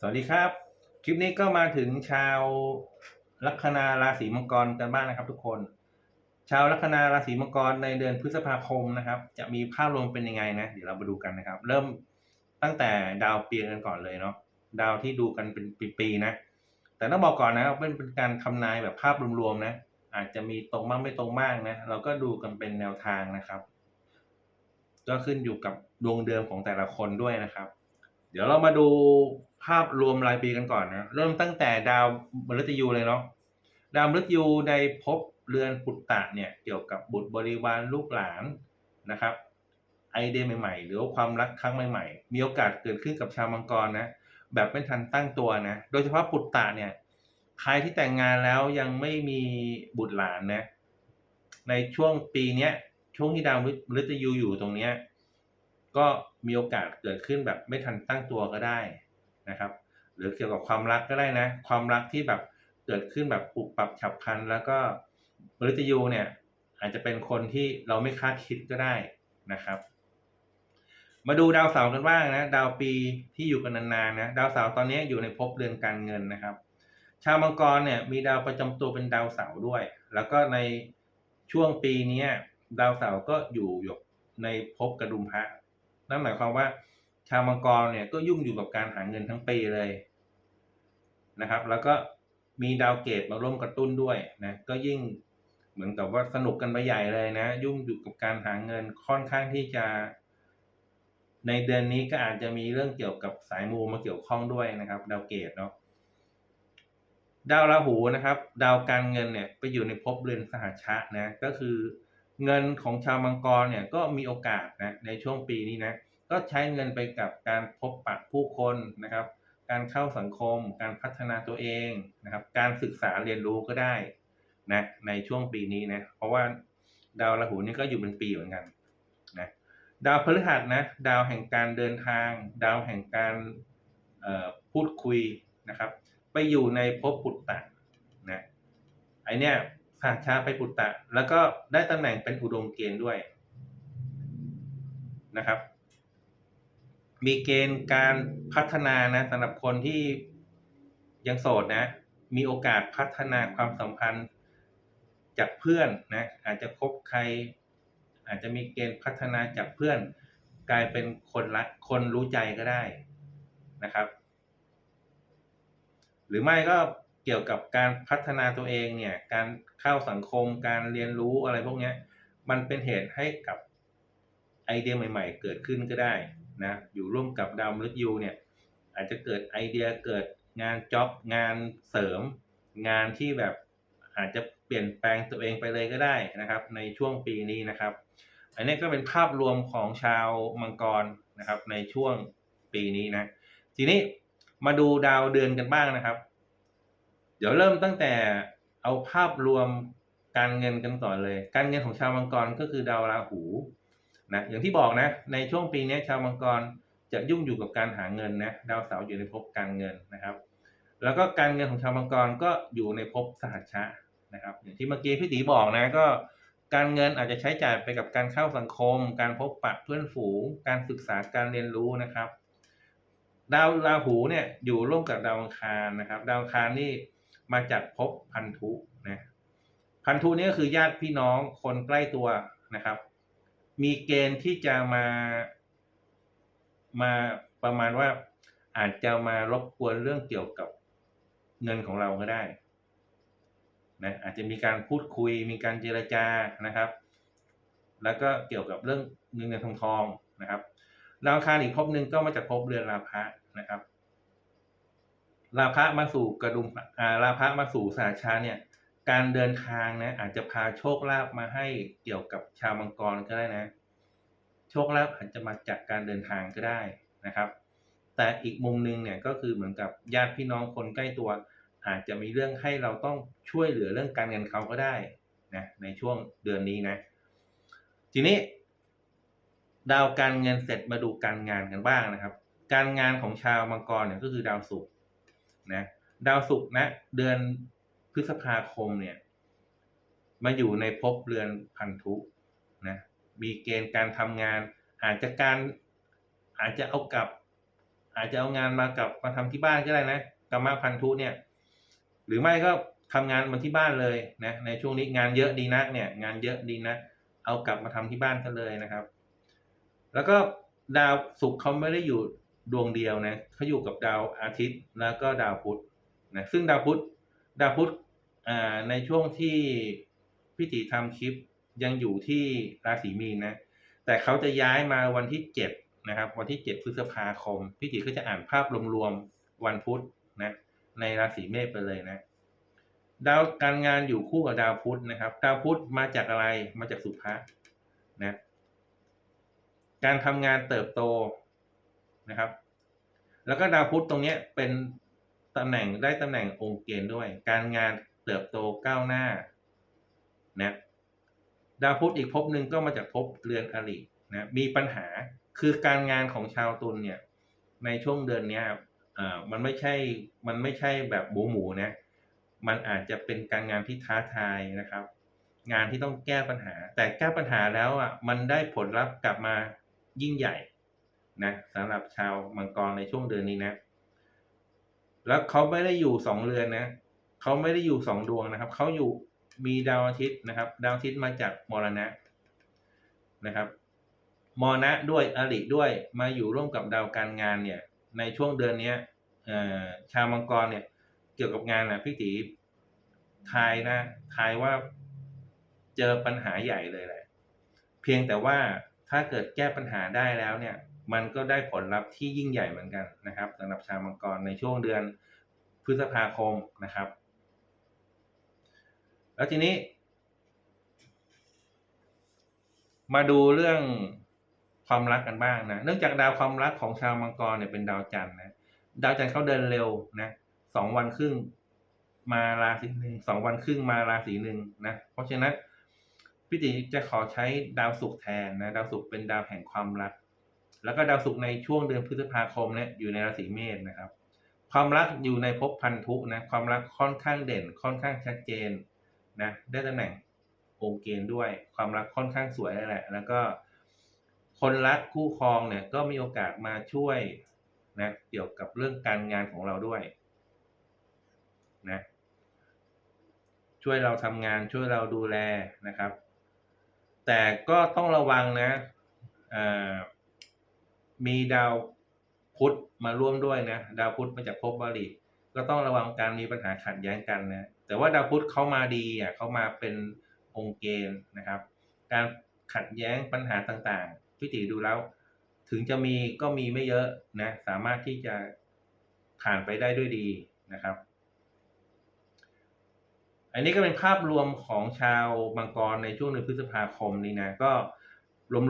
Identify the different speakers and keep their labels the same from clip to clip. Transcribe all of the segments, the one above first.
Speaker 1: สวัสดีครับ คลิปนี้ก็มาถึงชาวลัคนาราศีมังกรกันบ้างนะครับ ทุกคน ชาวลัคนาราศีมังกรในเดือนพฤษภาคมนะครับ จะมีภาพรวมเป็นยังไงนะเดี๋ยวเรามาดูกันนะครับ เริ่มตั้งแต่ดาวเปลี่ยนกันก่อนเลยเนาะดาวที่ดูกันเป็นปีๆนะ แต่ต้องบอกก่อนนะเป็นเป็นการทำนายแบบภาพรวมๆนะ อาจจะมีตรงบ้างไม่ตรงบ้างนะ เราก็ดูกันเป็นแนวทางนะครับ ก็ขึ้นอยู่กับดวงเดือนของแต่ละคนด้วยนะครับ เดี๋ยวเรามาดูภาพรวมรายปีกันก่อนนะ เริ่มตั้งแต่ดาวมฤตยูเลยเนาะดาวมฤตยูในภพเรือนปุตตะเนี่ยเกี่ยวกับบุตรบริวารลูกหลานนะครับ ไอเดียใหม่ๆ หรือว่าความรักครั้งใหม่ๆ มีโอกาสเกิดขึ้นกับชาวมังกรนะแบบไม่ทันตั้งตัวนะโดยเฉพาะปุตตะเนี่ยใครที่แต่งงานแล้วยังไม่มีบุตรหลานนะในช่วงปีเนี้ยช่วงที่ดาวมฤตยูอยู่ตรงเนี้ย ก็มีโอกาสเกิดขึ้นแบบไม่ทันตั้งตัวก็ได้นะครับ หรือเกี่ยวกับความรักก็ได้นะ ความรักที่แบบเกิดขึ้นแบบปุบปับฉับพลัน แล้วก็มฤตยูเนี่ยอาจจะเป็นคนที่เราไม่คาดคิดก็ได้นะครับ มาดูดาวเสาร์กันบ้างนะ ดาวปีที่อยู่กันนานๆนะดาวเสาร์ตอนนี้อยู่ในภพเรือนการเงินนะครับ ชาวมังกรเนี่ยมีดาวประจำตัวเป็นดาวเสาร์ด้วย แล้วก็ในช่วงปีนี้ดาวเสาร์ก็อยู่อยู่ในภพกระดุมพระ นั่นหมายความว่าชาวมังกรเนี่ยก็ยุ่งอยู่กับการหาเงินทั้งปีเลยนะครับ แล้วก็มีดาวเกตมาร่วมกระตุ้นด้วยนะก็ยิ่งเหมือนกับว่าสนุกกันไปใหญ่เลยนะ ยุ่งอยู่กับการหาเงินค่อนข้างที่จะ ในเดือนนี้ก็อาจจะมีเรื่องเกี่ยวกับสายมูมาเกี่ยวข้องด้วยนะครับ ดาวเกตเนาะดาวราหูนะครับ ดาวการเงินเนี่ยไปอยู่ในภพเรือนสหชะนะก็คือ เงินของชาวมังกรเนี่ยก็มีโอกาสนะในช่วงปีนี้นะก็ใช้เงินไปกับการพบปะผู้คนนะครับ การเข้าสังคม การพัฒนาตัวเองนะครับ การศึกษาเรียนรู้ก็ได้นะในช่วงปีนี้นะเพราะว่าดาวราหูนี่ก็อยู่เป็นปีเหมือนกันนะดาวพฤหัสนะดาวแห่งการเดินทาง ดาวแห่งการเอ่อพูดคุยนะครับ ไปอยู่ในภพปุตตะนะไอเนี้ย สาชาไปปุตตะ แล้วก็ได้ตำแหน่งเป็นอุดมเกณฑ์ด้วยนะครับ มีเกณฑ์การพัฒนานะสำหรับคนที่ยังโสดนะ มีโอกาสพัฒนาความสัมพันธ์จากเพื่อนนะ อาจจะคบใคร อาจจะมีเกณฑ์พัฒนาจากเพื่อน กลายเป็นคนรักคนรู้ใจก็ได้นะครับ หรือไม่ก็ เกี่ยวกับการพัฒนาตัวเองเนี่ย การเข้าสังคม การเรียนรู้อะไรพวกนี้มันเป็นเหตุให้กับไอเดียใหม่ ๆ เกิดขึ้นก็ได้นะ อยู่ร่วมกับดาวมฤตยูเนี่ย อาจจะเกิดไอเดียเกิดงานจ็อบงานเสริม งานที่แบบอาจจะเปลี่ยนแปลงตัวเองไปเลยก็ได้นะครับ ในช่วงปีนี้นะครับ อันนี้ก็เป็นภาพรวมของชาวมังกรนะครับ ในช่วงปีนี้นะ ทีนี้มาดูดาวเดือนกันบ้างนะครับ เดี๋ยวเริ่มตั้งแต่เอาภาพรวมการเงินกันก่อนเลย การเงินของชาวมังกรก็คือดาวราหูนะอย่างที่บอกนะในช่วงปีนี้ชาวมังกรจะยุ่งอยู่กับการหาเงินนะดาวเสาร์อยู่ในภพการเงินนะครับ แล้วก็การเงินของชาวมังกรก็อยู่ในภพสหัชชะนะครับ อย่างที่เมื่อกี้พี่ตีบอกนะก็การเงินอาจจะใช้จ่ายไปกับการเข้าสังคม การพบปะเพื่อนฝูง การศึกษาการเรียนรู้นะครับ ดาวราหูเนี่ยอยู่ร่วมกับดาวอังคารนะครับ ดาวอังคารนี่ มาจากภพพันธุนะพันธุนี่ก็คือญาติพี่น้องคนใกล้ตัวนะครับ มีเกณฑ์ที่จะมามาประมาณว่าอาจจะมารบกวนเรื่องเกี่ยวกับเงินของเราก็ได้นะอาจจะมีการพูดคุยมีการเจรจานะครับ แล้วก็เกี่ยวกับเรื่องเงินเงินทองทองนะครับดาวคารอีกภพหนึ่งก็มาจากภพเรือนราพะนะครับ ราพะมาสู่กระดุมอ่าราพะมาสู่สาชาเนี่ยการเดินทางนะอาจจะพาโชคลาภมาให้เกี่ยวกับชาวมังกรก็ได้นะ โชคลาภอาจจะมาจากการเดินทางก็ได้นะครับ แต่อีกมุมหนึงเนี่ยก็คือเหมือนกับญาติพี่น้องคนใกล้ตัว อาจจะมีเรื่องให้เราต้องช่วยเหลือเรื่องการเงินเขาก็ได้นะในช่วงเดือนนี้นะ ทีนี้ ดาวการเงินเสร็จมาดูการงานกันบ้างนะครับ การงานของชาวมังกรเนี่ยก็คือดาวศุกร์ นะดาวศุกร์นะ เดือนพฤษภาคมเนี่ย มาอยู่ในภพเรือนพันธุนะมีเกณฑ์การทำงาน อาจจะการอาจจะเอากับ อาจจะเอางานมากับมาทำที่บ้านก็ได้นะกรรมพันธุเนี่ย หรือไม่ก็ทำงานมาที่บ้านเลยนะในช่วงนี้งานเยอะดีนักเนี่ย งานเยอะดีนะเอากลับมาทำที่บ้านกันเลยนะครับ แล้วก็ดาวศุกร์เขาไม่ได้อยู่ ดวงเดียวนะเขาอยู่กับดาวอาทิตย์แล้วก็ดาวพุธนะซึ่งดาวพุธดาวพุธอ่าในช่วงที่พี่ติทำคลิปยังอยู่ที่ราศีมีนนะแต่เขาจะย้ายมาวันที่เจ็ดนะครับ วันที่เจ็ดพฤษภาคมพี่ติก็จะอ่านภาพรวมๆวันพุธนะในราศีเมษไปเลยนะดาวการงานอยู่คู่กับดาวพุธนะครับ ดาวพุธมาจากอะไรมาจากสุภะนะการทำงานเติบโต นะครับ แล้วก็ดาวพุธตรงนี้เป็นตำแหน่งได้ตำแหน่งองค์เกณฑ์ด้วย การงานเติบโตก้าวหน้านะดาวพุธอีกภพหนึ่งก็มาจากภพเรือนอรินะมีปัญหาคือการงานของชาวตุลเนี่ย ในช่วงเดือนนี้อ่ามันไม่ใช่มันไม่ใช่แบบหมูหมูนะมันอาจจะเป็นการงานที่ท้าทายนะครับ งานที่ต้องแก้ปัญหา แต่แก้ปัญหาแล้วอะมันได้ผลลัพธ์กลับมายิ่งใหญ่ นะสำหรับชาวมังกรในช่วงเดือนนี้นะ แล้วเขาไม่ได้อยู่สองเรือนนะเขาไม่ได้อยู่สองดวงนะครับเขาอยู่มีดาวอาทิตย์นะครับ ดาวอาทิตย์มาจากมรณะนะครับมรณะด้วยอริด้วยมาอยู่ร่วมกับดาวการงานเนี่ย ในช่วงเดือนเนี้ยชาวมังกรเนี่ย เกี่ยวกับงานนะพี่ตีทายนะทายว่าเจอปัญหาใหญ่เลยแหละเพียงแต่ว่าถ้าเกิดแก้ปัญหาได้แล้วเนี่ย มันก็ได้ผลลัพธ์ที่ยิ่งใหญ่เหมือนกันนะครับสำหรับชาวมังกรในช่วงเดือนพฤษภาคมนะครับ แล้วทีนี้ มาดูเรื่องความรักกันบ้างนะ เนื่องจากดาวความรักของชาวมังกรเนี่ยเป็นดาวจันทร์นะ ดาวจันทร์เขาเดินเร็วนะสองวันครึ่งมาราศีหนึ่งสองวันครึ่งมาราศีหนึ่งนะ เพราะฉะนั้นพี่ติจะขอใช้ดาวศุกร์แทนนะ ดาวศุกร์เป็นดาวแห่งความรัก แล้วก็ดาวศุกร์ในช่วงเดือนพฤษภาคมเนี่ยอยู่ในราศีเมษนะครับ ความรักอยู่ในภพพันธุนะความรักค่อนข้างเด่นค่อนข้างชัดเจนนะได้ตำแหน่งองค์เกณฑ์ด้วย ความรักค่อนข้างสวยแหละ แล้วก็คนรักคู่ครองเนี่ยก็มีโอกาสมาช่วยนะเกี่ยวกับเรื่องการงานของเราด้วยนะช่วยเราทำงานช่วยเราดูแลนะครับ แต่ก็ต้องระวังนะอ่า มีดาวพุธมาร่วมด้วยนะ ดาวพุธมาจากภพบริก็ต้องระวังการมีปัญหาขัดแย้งกันนะ แต่ว่าดาวพุธเขามาดีอะเขามาเป็นองค์เกณฑ์นะครับ การขัดแย้งปัญหาต่างๆพี่ติดูแล้ว ถึงจะมีก็มีไม่เยอะนะ สามารถที่จะผ่านไปได้ด้วยดีนะครับ อันนี้ก็เป็นภาพรวมของชาวมังกรในช่วงเดือนพฤษภาคมนี้นะ ก็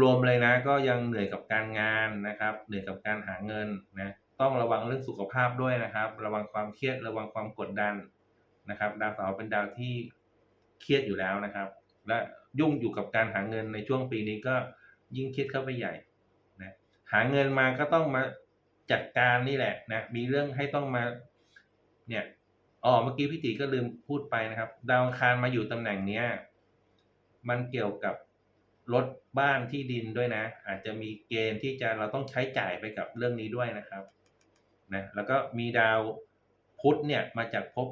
Speaker 1: รวมๆเลยนะ ก็ยังเหนื่อยกับการงานนะครับ เหนื่อยกับการหาเงินนะต้องระวังเรื่องสุขภาพด้วยนะครับ ระวังความเครียดระวังความกดดันนะครับ ดาวเสาร์เป็นดาวที่เครียดอยู่แล้วนะครับ และยุ่งอยู่กับการหาเงินในช่วงปีนี้ก็ยิ่งเครียดเข้าไปใหญ่นะหาเงินมาก็ต้องมาจัดการนี่แหละนะมีเรื่องให้ต้องมาเนี่ยอ๋อเมื่อกี้พี่ติก็ลืมพูดไปนะครับ ดาวอังคารมาอยู่ตำแหน่งเนี้ยมันเกี่ยวกับ รถบ้านที่ดินด้วยนะ อาจจะมีเกณฑ์ที่จะเราต้องใช้จ่ายไปกับเรื่องนี้ด้วยนะครับนะแล้วก็มีดาวพุธเนี่ยมาจากภพ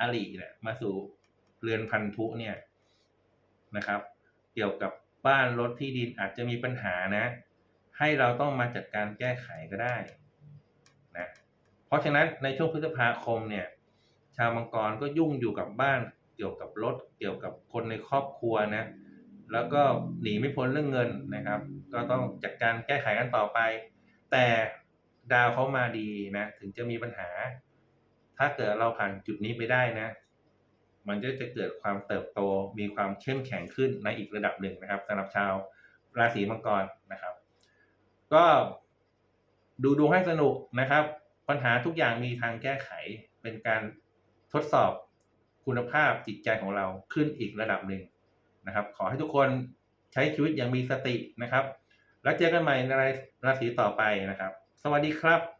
Speaker 1: อริเนี่ยมาสู่เรือนพันธุเนี่ยนะครับ เกี่ยวกับบ้านรถที่ดินอาจจะมีปัญหานะ ให้เราต้องมาจัดการแก้ไขก็ได้นะเพราะฉะนั้นในช่วงพฤษภาคมเนี่ย ชาวมังกรก็ยุ่งอยู่กับบ้านเกี่ยวกับรถเกี่ยวกับคนในครอบครัวนะ แล้วก็หนีไม่พ้นเรื่องเงินนะครับ ก็ต้องจัดการแก้ไขกันต่อไป แต่ดาวเขามาดีนะ ถึงจะมีปัญหา ถ้าเกิดเราผ่านจุดนี้ไปได้นะ มันก็จะเกิดความเติบโตมีความเข้มแข็งขึ้นในอีกระดับหนึ่งนะครับสำหรับชาวราศีมังกรนะครับ ก็ดูดวงให้สนุกนะครับ ปัญหาทุกอย่างมีทางแก้ไขเป็นการทดสอบคุณภาพจิตใจของเราขึ้นอีกระดับหนึ่ง นะครับ ขอให้ทุกคนใช้ชีวิตอย่างมีสตินะครับ แล้วเจอกันใหม่ในราศีต่อไปนะครับ สวัสดีครับ